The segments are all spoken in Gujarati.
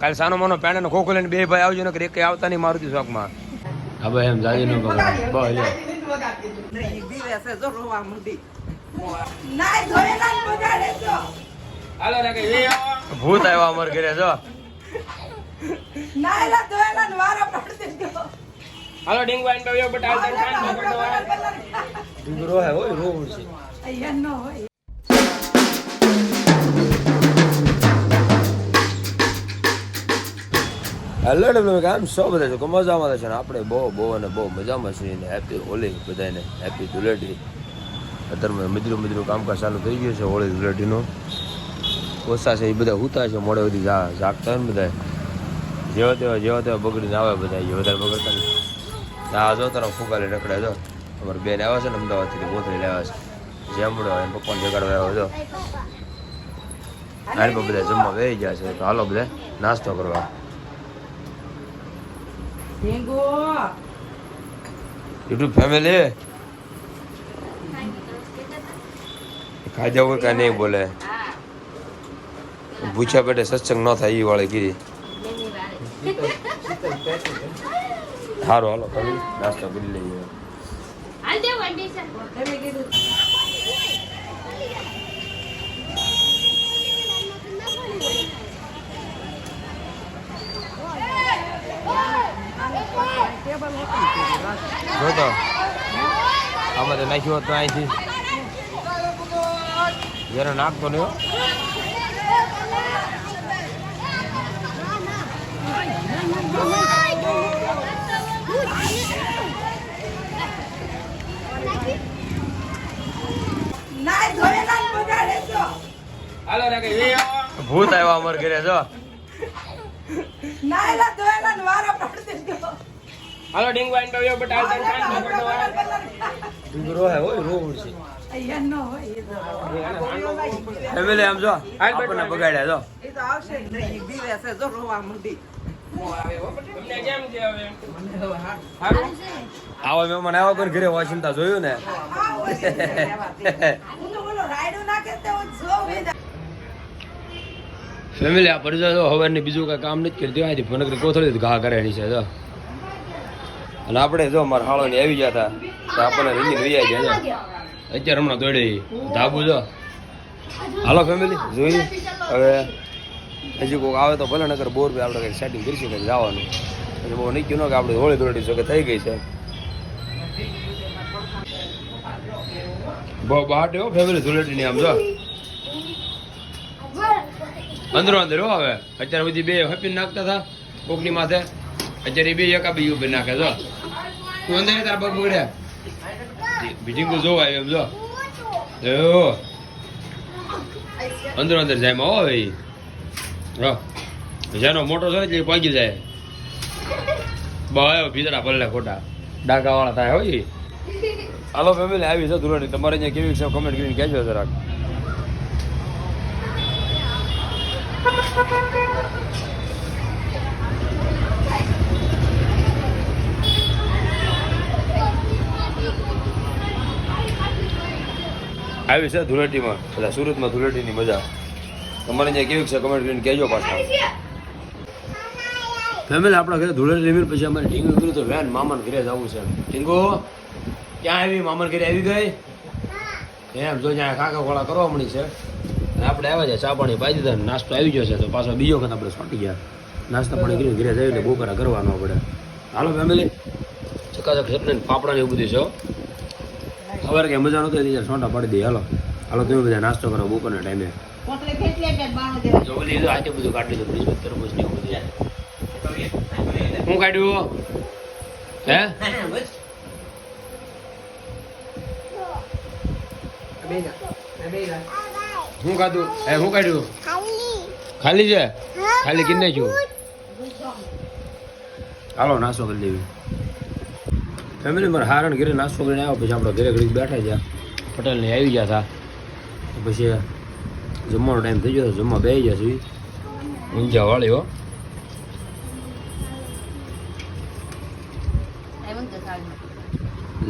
કાલે સાનો માનો પેણ ને ખોખો લઈને બે ભાઈ આવજો ને એક આવતા નહીં મારુતિ શોખમાં હા ભાઈ એમ જાજી નો પકડ બસ રે લઈ ભૂત આવ્યો અમર ઘરે જો. હાલો ડિંગ વાઈન બટ કાન પકડો ડુંગરો હે હોય રોડ છે. હેલો ડબલ કામ સો બધા છે? મજામાં છે ને આપણે બહુ બહુ અને બહુ મજામાં છીએ ને હેપી હોલી બધાને હેપી ધુલેટી અત્યારમાં મજરું મજરું કામકાજ ચાલુ થઈ ગયું છે હોળી ધુલેટીનું ઓછા છે એ બધા ઉતા છે, મોડે બધી જાગતા હોય ને બધા. જેવા તેવા જેવા તેવા બગડીને આવે બધા એ વધારે બગડતા નહીં ના જો તારા ફૂગાલે રખડે જો. અમારે બેન આવ્યા છે ને અમદાવાદથી ગોથળી લેવા છે. જેમડો એમ પપ્પાને જગાડવા આવ્યો હતો. પર બધા જમવા બેસી ગયા છે. તો હાલો બધા, નાસ્તો કરવા. યુટ્યુબ ફેમિલી ખાધા હોય કાંઈ નહીં બોલે ભૂખ્યા પેટે સત્સંગ ન થાય એ વાળી કીધી સારું હાલો કરી નાસ્તો કરી લઈએ હાલ દે વંડી છે જો તો આમાં તો નાખ્યું હતું અહીંથી. જરા નાખતો નહીં ભૂત આવ્યા અમર ઘરે જો. આવ્યા અમારે ઘરે જો હાલો ડીંગ વાઈન પવ્યો બટ આ કાન ડુંગરો હે હોય રોડ છે. ફેમિલી આમ જો આપણને બગાડ્યા જો. તમને કેમ છે હવે હારું આવા મહેમાન આવ્યા કોઈ ઘરે વાંચિંતા જોયું ને. ફેમિલી આ પરિચય જો હવે ને બીજું કઈ કામ નથી કરતી અહીંથી ફોન કરી કોથળી ઘા કરેલી છે જો. અને આપણે જો મારા હાળો ને આવી ગયા હતા તો આપણને રીંગી લઈ આવી ગયા અત્યારે હમણાં દોડી ધાબુ જો. હાલો ફેમિલી જોઈ હવે હજી કોઈક આવે તો ભલે નગર બોર બી આપણે કંઈક સેટિંગ કરીશું કંઈક જવાનું. એટલે બહુ નહીં ન કે આપણે હોળી દોડી છો કે થઈ ગઈ છે. બહુ બહાર હો ફેમિલી ધૂળેટીની આમ જો. અંદરો અંદર હો હવે. અત્યારે બધી બે હપીને નાખતા હતા કોકની માથે. અત્યારે બે એકા બી ઊભી નાખે જો. અંદર તારા પગ બગડ્યા જોવા આવ્યો એમ જો. જો. અંદર અંદર જાય માં હો ભાઈ. હા જેનો મોટો છે એટલે પાકી જાય. બાયો ભીતરા પલ્લે ખોટા. ડાકા વાળા થાય હોય હાલો ફેમિલી આવી છે ધુરાણી તમારે અહીંયા કેવી છે કમેન્ટ કરીને કહેજો જરાક. આવી છે ધૂળેટીમાં. બધા સુરતમાં ધૂળેટીની મજા. તમારે ત્યાં કેવી છે કમેન્ટ કરીને કહેજો પાછા. ફેમિલી આપણા ઘરે ધુળેટી રમી પછી અમારે ઢીંગો કર્યું તો વેન મામાને ઘરે જવું છે. ઢીંગો ક્યાં આવી? મામાને ઘરે આવી ગઈ? એમ જો જ્યાં કાકા ખોળા કરવા મળી છે. આપણે આવ્યા છે, ચા પાણી પાઈ દીધા નાસ્તો આવી ગયો છે તો પાછો બીજો વખત આપણે સોંટી ગયા. નાસ્તા પાણી કરીને ઘરે જઈને બપોરા કરવાનો આપણે હાલો ફેમિલી ચકાચક ચટણી પાપડા ને એવું બધું છે હો. ખબર કે મજા નહોતી ત્યારે સોંટા પાડી દઈએ હાલો. હાલો તમે બધા નાસ્તો કરો બપોરના ટાઈમે હું કાઢ્યું? હે? હું ખાધું હે શું કાઢ્યું? ખાલી છે? ખાલી કિન્ને છું. હાલો નાસ્તો કરી લેવી. ફેમિલી મારે હારણ ઘરે નાસ્તો કરીને આવ્યો, પછી આપણે ઘરે ઘડી બેઠા ગયા પટેલને આવી ગયા હતા પછી જમવાનો ટાઈમ થઈ ગયો, જમવા બે ગયા સુધી ઊંઝા વાળી, હો.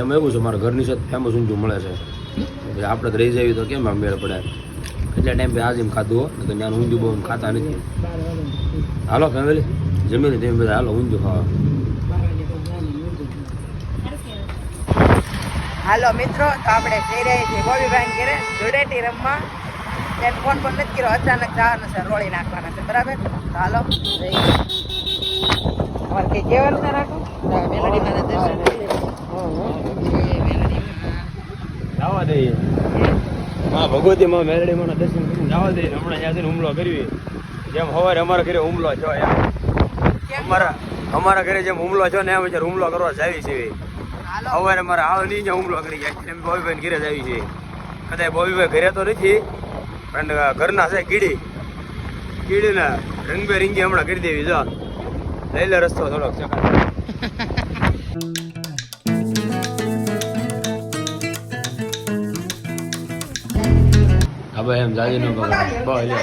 એમ એવું છે, મારા ઘરની સાથે ફેમસ ઊંચું મળે છે. આપણે રહી જઈએ તો કેમ આમ મેળ પડે કેટલા ટાઈમ આજે ખાધું, હો. તો ત્યાં ઊંધું બહુ ખાતા નથી. હાલો ફેમિલી જમીને તેમ બધા હાલો ઊંધું ખાવા. હાલો મિત્રો તો આપણે જઈ રહ્યા છીએ ગોબીભાઈ ઘેરે ધૂળેટી રમવા. તેને ફોન પણ નથી કર્યો અચાનક જવાનું છે રોળી નાખવાના છે બરાબર? તો હાલો. તમારે કંઈ કહેવાનું છે રાખો મેલડીમાં મેલડીમાં. જવા દઈએ. માં ભગવતી માં મેલડી માં દર્શન કરીને જવા દઈએ. હમણાં ત્યાંથી હુમલો કર્યો. જેમ સવારે અમારા ઘરે હુમલો એમ. અમારા અમારા ઘરે જેમ હુમલો છો ને એમ હુમલો કરવા જાવી છે. સવારે મારે આવ નહીં હુમલો કરી ગયા એમ બોબીભાઈ ઘરે જ આવી છે. કદાચ બોવીભાઈ ઘરે તો નથી પણ ઘરના છે કીડી. કીડીને રંગબેરંગી હમણાં કરી દેવી જો. લઈ લે રસ્તો થોડોક ચકા હવે એમ જાજી નો પકડ બસ લે.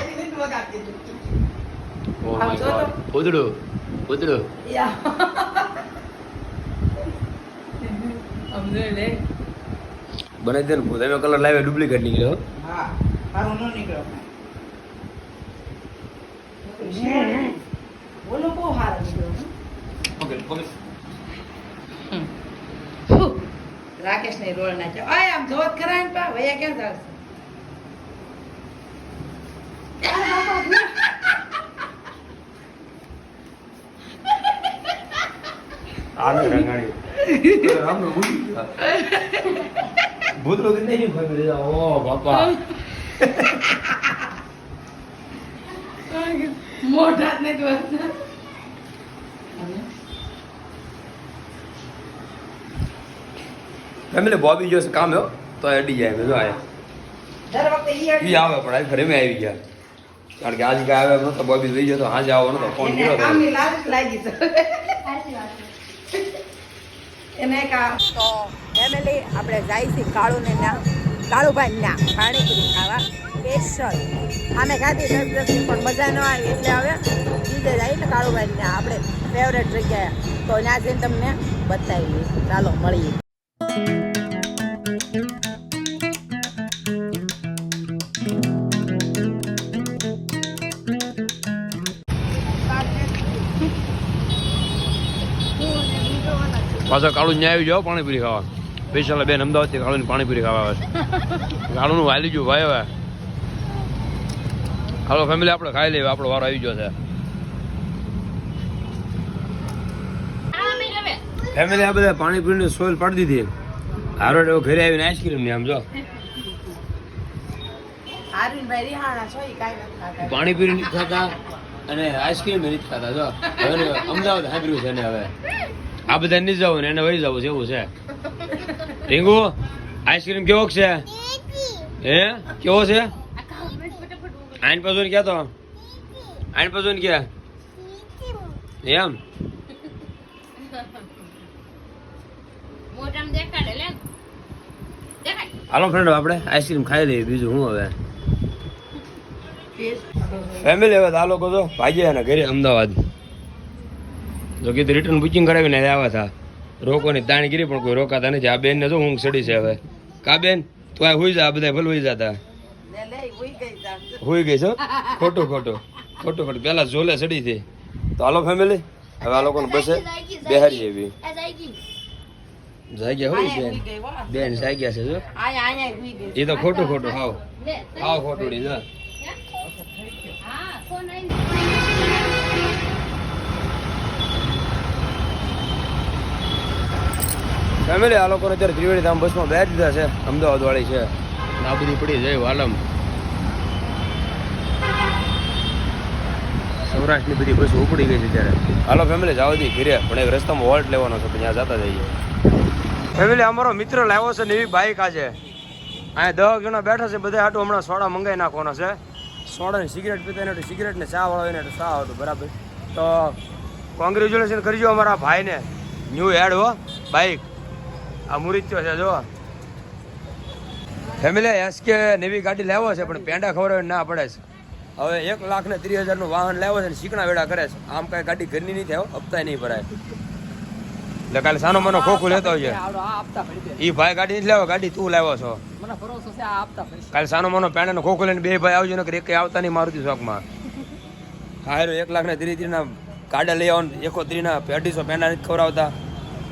Oh my God. ઉદડું ઉદડું બને દે ને તમે કલર લાવ્યો ડુપ્લિકેટ નીકળ્યો. હા ન બહુ રાકેશ ને રોલ નાખ્યો. આય આમ જોત ખરા ને પા ભાઈ ક્યાં ચાલશે આને રંગાણી. ભૂતરો કે નહીં ફેમિલી ઓ બાપા મોઢા જ નથી ફેમિલી બોબી જો કામ હો તો અડી જાય જો આયા દર ઈ ઈ આવે પણ આ ઘરે મેં આવી ગયા કારણ કે આજ કાંઈ આવે નતો બોબી જોઈ ગયો તો હાજે આવો નતો ફોન કર્યો તો લાગી. એને કા તો ફેમિલી આપણે જાય છે કાળુને ના કાળુભાઈ ના પાણીપુરી ખાવા. સ્પેશિયલ આમે ખાધી, દસ પણ મજા ન આવી એટલે હવે બીજે જાય ને કાળુભાઈ ના આપણે ફેવરેટ જગ્યાએ. તો ત્યાં જઈને તમને બતાવીએ. ચાલો, મળીએ. પાછો કાળું ન્યાય જાઓ પાણીપુરી ખાવા સ્પેશિયલ બેન અમદાવાદથી કાળુની પાણીપુરી ખાવા આવે છે. કાળુનું વાલી ગયું ભાઈ હવે. હાલો ફેમિલી આપણે ખાઈ લઈએ. આપણો વારો આવી ગયો છે. ફેમિલી આ બધા પાણીપુરીની સોલ પાડી દીધી. હારોડ એવો ઘરે આવીને આઈસ્ક્રીમની આમ જો. પાણીપુરી નથી ખાતા અને આઈસ્ક્રીમ નથી ખાતા, જો. અમદાવાદ સાંભળ્યું છે ને હવે. આ બધા નહીં જવું ને એને વહી જવું છે એવું છે. ટીંગુ આઈસ્ક્રીમ કેવો છે? હે? કેવો છે. આઈન પાછો ને ક્યાં તો આઈન પાછો ને ક્યાં એમ? હાલો ફ્રેન્ડ આપણે આઈસ્ક્રીમ ખાઈ લઈએ બીજું હું હવે? ફેમિલી હવે આ લોકો તો ભાગ્યા ને ઘરે અમદાવાદ. જો કીધું રિટર્ન બુકિંગ કરાવીને આવ્યા હતા રોકોની તાણીગીરી પણ કોઈ રોકાતા નથી. આ બેન ને જો ઊંઘ ચડી છે હવે. કા બેન? તું આ હુઈ જા આ બધા ભલે હુઈ જતા. હુઈ ગઈ છો ખોટું ખોટું. ખોટું ખોટું. પેલા ઝોલે ચડી હતી. તો હાલો ફેમિલી હવે આ લોકોને બસે બેહારી એવી. જાગ્યા હોય બેન? બેન જાગ્યા છે જો. આયા આયા ઉઈ ગઈ. એ તો ખોટું ખોટું. હાવ. લે હાવ ખોટું હા ફેમિલી આ લોકોને અત્યારે ત્રિવેણી ધામ બસમાં બેઠ દીધા છે. અમદાવાદ વાળી છે આ બધી પડી જાય વાલમ. સૌરાષ્ટ્રની બધી બસ ઉપડી ગઈ છે ત્યારે. હાલો ફેમિલી જાવ દી ઘરે. પણ એક રસ્તામાં વોલ્ટ લેવાનો છે ત્યાં જતા જઈએ. ફેમિલી અમારો મિત્ર લાવ્યો છે નવી બાઇક આજે. અહીંયા દસ જણા બેઠા છે બધા આટું હમણાં સોડા મંગાવી નાખવાનો છે. સોડાની સિગરેટ પીતા એને સિગરેટ ને ચા વાળો એને ચા આવતું બરાબર. તો કોંગ્રેચ્યુલેશન કરજો અમારા ભાઈને. ન્યૂ એડ હો બાઇક આ મુરિત્યો છે જો ફેમિલી એસકે નવી ગાડી લેવો છે પણ પેંડા ખબર ના પડે છે. હવે એક લાખ ને ત્રીસ હજારનું વાહન લેવો છે ને શીકણા વેડા કરે છે. આમ કાંઈ ગાડી ઘરની નહીં થાય હપ્તા નહીં ભરાય. એટલે કાલે સાનો મનો ખોખું લેતો દે ઈ ભાઈ ગાડી નથી લેવો ગાડી તું લેવો છો. છે કાલે સાનો મનો ને ખોખું લઈને બે ભાઈ આવજો ને એક આવતા નહીં મારુતિ શોખમાં હાયરો એક લાખ ને ધીરે ધીરે ગાડા લઈ આવો ને એકો ત્રીના અઢીસો પેના નથી ખવડાવતા.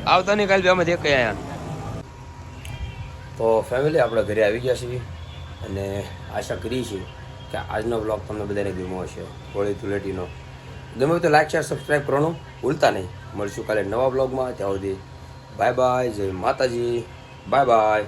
આવતા નહીં કાલે બી અમે દેખાય આયા તો ફેમિલી આપણે ઘરે આવી ગયા છીએ અને આશા કરી છીએ કે આજનો બ્લોગ તમને બધાને ગમ્યો હશે, હોળી ધૂળેટીનો. ગમે તો લાઈક શેર સબસ્ક્રાઈબ કરવાનું ભૂલતા નહીં. મળશું કાલે નવા બ્લોગમાં ત્યાં સુધી બાય બાય જય માતાજી. Bye bye